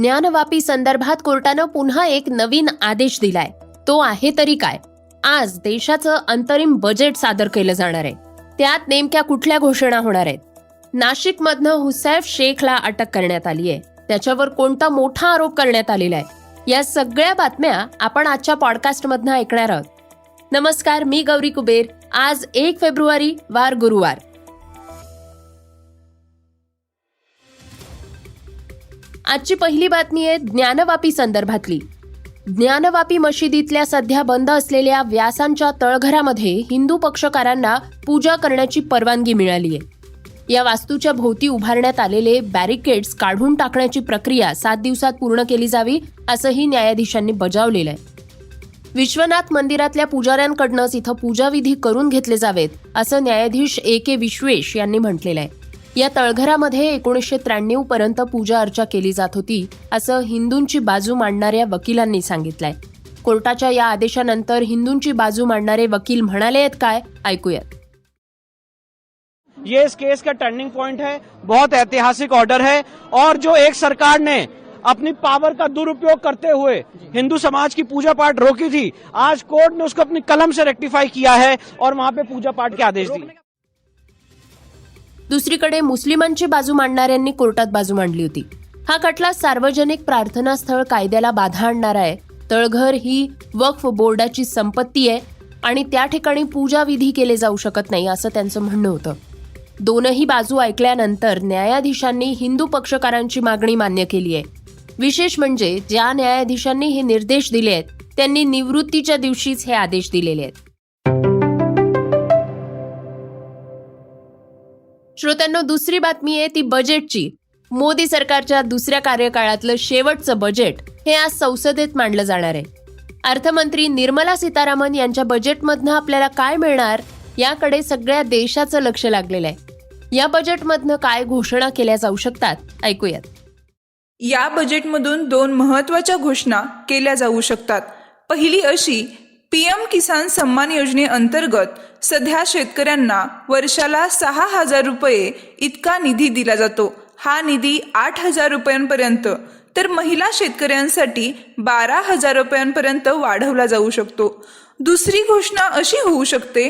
ज्ञानवापी संदर्भात कोर्टानं पुन्हा एक नवीन आदेश दिलाय. तो आहे तरी काय? आज देशाचं अंतरिम बजेट सादर केलं जाणार आहे. त्यात नेमक्या कुठल्या घोषणा होणार आहेत? नाशिकमधनं हुसैफ शेखला अटक करण्यात आली आहे. त्याच्यावर कोणता मोठा आरोप करण्यात आलेला आहे? या सगळ्या बातम्या आपण आजच्या पॉडकास्टमधनं ऐकणार आहोत. नमस्कार मी गौरी कुबेर. आज एक फेब्रुवारी वार गुरुवार. आजची पहिली बातमी आहे ज्ञानवापी संदर्भातली. ज्ञानवापी मशिदीतल्या सध्या बंद असलेल्या व्यासांच्या तळघरामध्ये हिंदू पक्षकारांना पूजा करण्याची परवानगी मिळाली आहे. या वास्तूच्या भोवती उभारण्यात आलेले बॅरिकेड्स काढून टाकण्याची प्रक्रिया सात दिवसात पूर्ण केली जावी असंही न्यायाधीशांनी बजावलेलं आहे. विश्वनाथ मंदिरातल्या पुजाऱ्यांकडनंच इथं पूजाविधी करून घेतले जावेत असं न्यायाधीश ए के विश्वेश यांनी म्हटलेलं आहे. या तळघरामध्ये एकोणीसशे त्र्याण्णव पर्यंत पूजा अर्चा केली जात होती असं हिंदूंची बाजू मांडणाऱ्या वकिलांनी सांगितलंय. कोर्टाच्या या आदेशानंतर हिंदूंची बाजू मांडणारे वकील म्हणाले आहेत काय ऐकूयात. ये इस केस का टर्निंग पॉइंट है बहुत ऐतिहासिक ऑर्डर है और जो एक सरकार ने अपनी पावर का दुरुपयोग करते हुए हिंदू समाज की पूजा पाठ रोकी थी आज कोर्ट ने उसको अपनी कलम से रेक्टिफाई किया है और वहां पे पूजा पाठ के आदेश दिए। दुसरीकडे मुस्लिमांची बाजू मांडणाऱ्यांनी कोर्टात बाजू मांडली होती. हा खटला सार्वजनिक प्रार्थनास्थळ कायद्याला बाधा आणणारा आहे. तळघर ही वक्फ बोर्डाची संपत्ती आहे आणि त्या ठिकाणी पूजा विधी केले जाऊ शकत नाही असं त्यांचं म्हणणं होतं. दोनही बाजू ऐकल्यानंतर न्यायाधीशांनी हिंदू पक्षकारांची मागणी मान्य केली आहे. विशेष म्हणजे ज्या न्यायाधीशांनी हे निर्देश दिले आहेत त्यांनी निवृत्तीच्या दिवशीच हे आदेश दिलेले आहेत. श्रोत्यांनो दुसरी बातमी आहे ती बजेटची मोदी सरकारच्या दुसऱ्या कार्यकाळातलं शेवटचं बजेट हे आज संसदेत मांडलं जाणार आहे. अर्थमंत्री निर्मला सीतारामन यांच्या बजेटमधनं आपल्याला काय मिळणार याकडे सगळ्या देशाचं लक्ष लागलेलं आहे. या बजेटमधनं काय घोषणा केल्या जाऊ शकतात ऐकूयात. या बजेटमधून दोन महत्त्वाच्या घोषणा केल्या जाऊ शकतात. पहिली अशी पीएम किसान सन्मान योजनेअंतर्गत सध्या शेतकऱ्यांना वर्षाला सहा हजार रुपये इतका निधी दिला जातो. हा निधी आठ हजार रुपयांपर्यंत तर महिला शेतकऱ्यांसाठी बारा हजार रुपयांपर्यंत वाढवला जाऊ शकतो. दुसरी घोषणा अशी होऊ शकते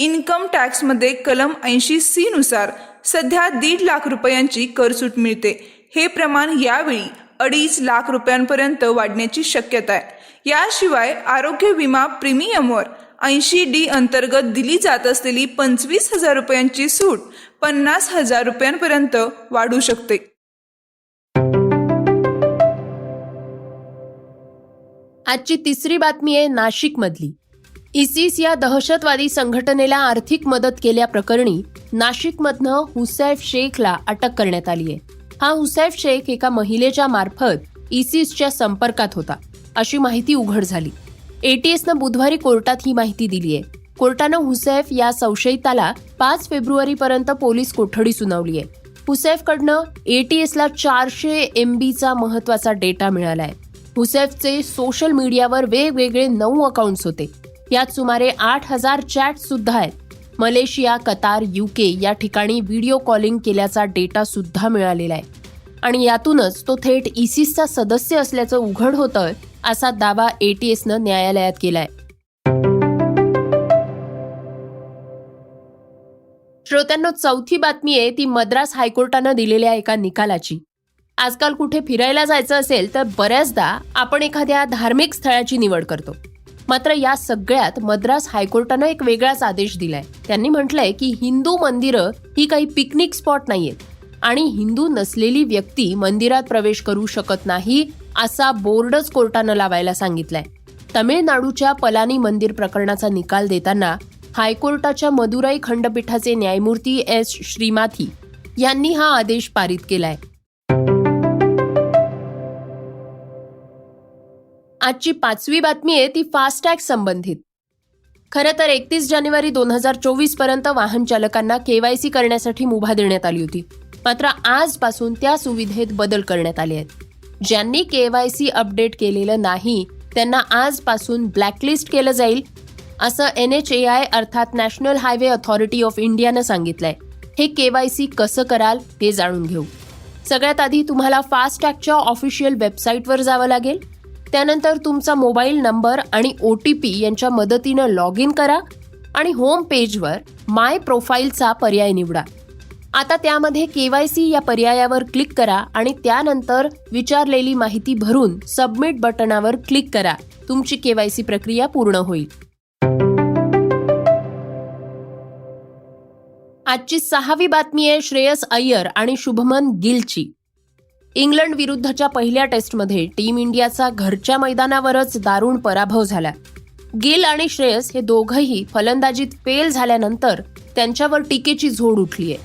इन्कम टॅक्समध्ये कलम ऐंशी सी नुसार सध्या दीड लाख रुपयांची करसूट मिळते. हे प्रमाण यावेळी अडीच लाख रुपयांपर्यंत वाढण्याची शक्यता आहे. याशिवाय आरोग्य विमा प्रीमियमवर ऐंशी डी अंतर्गत दिली जात असलेली पंचवीस हजार रुपयांची सूट पन्नास हजार रुपयांपर्यंत वाढू शकते. आजची तिसरी बातमी आहे नाशिकमधली. इसिस या दहशतवादी संघटनेला आर्थिक मदत केल्याप्रकरणी नाशिकमधनं हुसैफ शेखला अटक करण्यात आली आहे. हा हुसैफ शेख एका महिलेच्या मार्फत इसिसच्या संपर्कात होता. अशी माहिती उघड झाली. एटीएसनं बुधवारी कोर्टात ही माहिती दिली आहे कोर्टानं हुसैफ या संशयिताला पाच फेब्रुवारीपर्यंत पोलीस कोठडी सुनावली आहे हुसैफकडनं एटीएसला चारशे एम बीचा महत्त्वाचा डेटा मिळालाय. हुसैफचे सोशल मीडियावर वेगवेगळे नऊ अकाउंट्स होते. यात सुमारे आठ हजार चॅट सुद्धा आहेत. मलेशिया कतार युके या ठिकाणी व्हिडिओ कॉलिंग केल्याचा डेटा सुद्धा मिळालेला आहे. आणि यातूनच तो थेट इसिसचा सदस्य असल्याचं उघड होतं असा दावा एटीएसनं न्यायालयात केलाय. श्रोत्यांना चौथी बातमी आहे ती मद्रास हायकोर्टानं दिलेल्या एका निकालाची. आजकाल कुठे फिरायला जायचं असेल तर बऱ्याचदा आपण एखाद्या धार्मिक स्थळाची निवड करतो. मात्र या सगळ्यात मद्रास हायकोर्टानं एक वेगळाच आदेश दिलाय. त्यांनी म्हटलंय की हिंदू मंदिरं ही काही पिकनिक स्पॉट नाहीयेत. आणि हिंदू नसलेली व्यक्ती मंदिरात प्रवेश करू शकत नाही असा बोर्डच कोर्टानं लावायला सांगितलाय. तमिळनाडूच्या पलानी मंदिर प्रकरणाचा निकाल देताना हायकोर्टाच्या मदुराई खंडपीठाचे न्यायमूर्ती एस श्रीमाथी यांनी हा आदेश पारित केलाय. आजची पाचवी बातमी आहे ती फास्टॅग संबंधित. खरं तर एकतीस जानेवारी दोन हजार चोवीसपर्यंत वाहन चालकांना केवायसी करण्यासाठी मुभा देण्यात आली होती. मात्र आजपासून त्या सुविधेत बदल करण्यात आले आहेत. ज्यांनी के वाय सी अपडेट केलेलं नाही त्यांना आजपासून ब्लॅकलिस्ट केलं जाईल असं एन एच ए आय अर्थात नॅशनल हायवे अथॉरिटी ऑफ इंडियानं सांगितलंय. हे के वाय सी कसं कराल हे जाणून घेऊ. सगळ्यात आधी तुम्हाला फास्टॅगच्या ऑफिशियल वेबसाईटवर जावं लागेल. त्यानंतर तुमचा मोबाईल नंबर आणि ओ टी पी यांच्या मदतीनं लॉग इन करा आणि होम पेजवर माय प्रोफाईलचा पर्याय निवडा. आता त्यामध्ये केवायसी या पर्यायावर क्लिक करा आणि त्यानंतर विचारलेली माहिती भरून सबमिट बटनावर क्लिक करा. तुमची केवायसी प्रक्रिया पूर्ण होईल. आजची सहावी बातमी आहे श्रेयस अय्यर आणि शुभमन गिलची. इंग्लंड विरुद्धच्या पहिल्या टेस्टमध्ये टीम इंडियाचा घरच्या मैदानावरच दारुण पराभव झाला. गिल आणि श्रेयस हे दोघंही फलंदाजीत फेल झाल्यानंतर त्यांच्यावर टीकेची झोड उठलीय.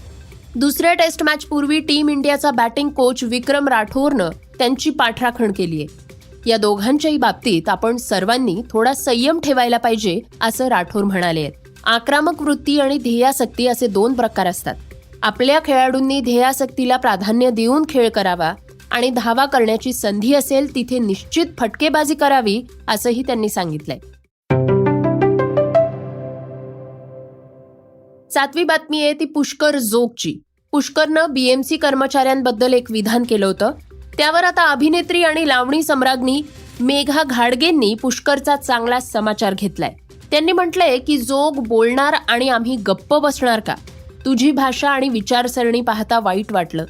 दुसऱ्या टेस्ट मॅच पूर्वी टीम इंडियाचा बॅटिंग कोच विक्रम राठोरनं त्यांची पाठराखण केली आहे. या दोघांच्याही बाबतीत आपण सर्वांनी थोडा संयम ठेवायला पाहिजे असं राठोर म्हणाले आहेत. आक्रमक वृत्ती आणि ध्येयासक्ती असे दोन प्रकार असतात. आपल्या खेळाडूंनी ध्येयासक्तीला प्राधान्य देऊन खेळ करावा आणि धावा करण्याची संधी असेल तिथे निश्चित फटकेबाजी करावी असंही त्यांनी सांगितलंय. सातवी बातमी आहे ती पुष्कर जोगची. पुष्करनं बीएमसी कर्मचाऱ्यांबद्दल एक विधान केलं होतं. त्यावर आता अभिनेत्री आणि लावणी सम्राज्ञी मेघा घाडगेंनी पुष्करचा चांगला समाचार घेतलाय. त्यांनी म्हटलंय की जोग बोलणार आणि आम्ही गप्प बसणार का? तुझी भाषा आणि विचारसरणी पाहता वाईट वाटलं.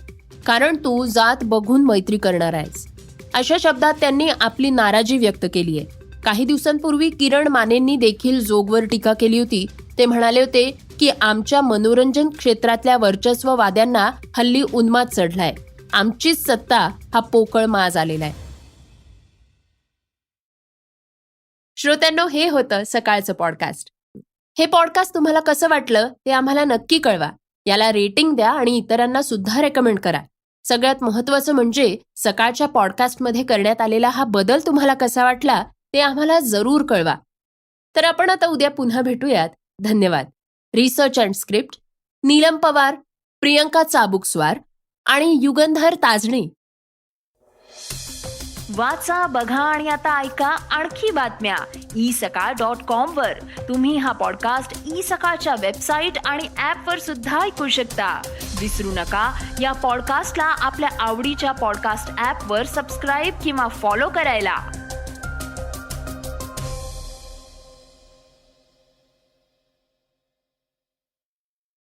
कारण तू जात बघून मैत्री करणार आहेस. अशा शब्दात त्यांनी आपली नाराजी व्यक्त केली आहे काही दिवसांपूर्वी किरण मानेंनी देखील जोगवर टीका केली होती. ते म्हणाले होते की आमच्या मनोरंजन क्षेत्रातल्या वर्चस्ववाद्यांना हल्ली उन्माद चढलाय. आमचीच सत्ता हा पोकळ माज आलेला आहे. श्रोत्यांनो हे होतं सकाळचं पॉडकास्ट हे पॉडकास्ट तुम्हाला कसं वाटलं ते आम्हाला नक्की कळवा. याला रेटिंग द्या आणि इतरांना सुद्धा रेकमेंड करा. सगळ्यात महत्वाचं म्हणजे सकाळच्या पॉडकास्टमध्ये करण्यात आलेला हा बदल तुम्हाला कसा वाटला ते आम्हाला जरूर कळवा. तर आपण आता उद्या पुन्हा भेटूयात. धन्यवाद. Research and script Neelam Pawar Priyanka Chabukswar आणि युगंधर ताजणी. वाचा बघा आणि आता ऐका आणखी बातम्या. ई सकाळ डॉट कॉम वर. तुम्ही हा पॉडकास्ट ई सकाळच्या वेबसाईट आणि ऍप वर सुद्धा ऐकू शकता. विसरू नका या पॉडकास्टला आपल्या आवडीच्या पॉडकास्ट ऍप वर सबस्क्राईब किंवा फॉलो करायला.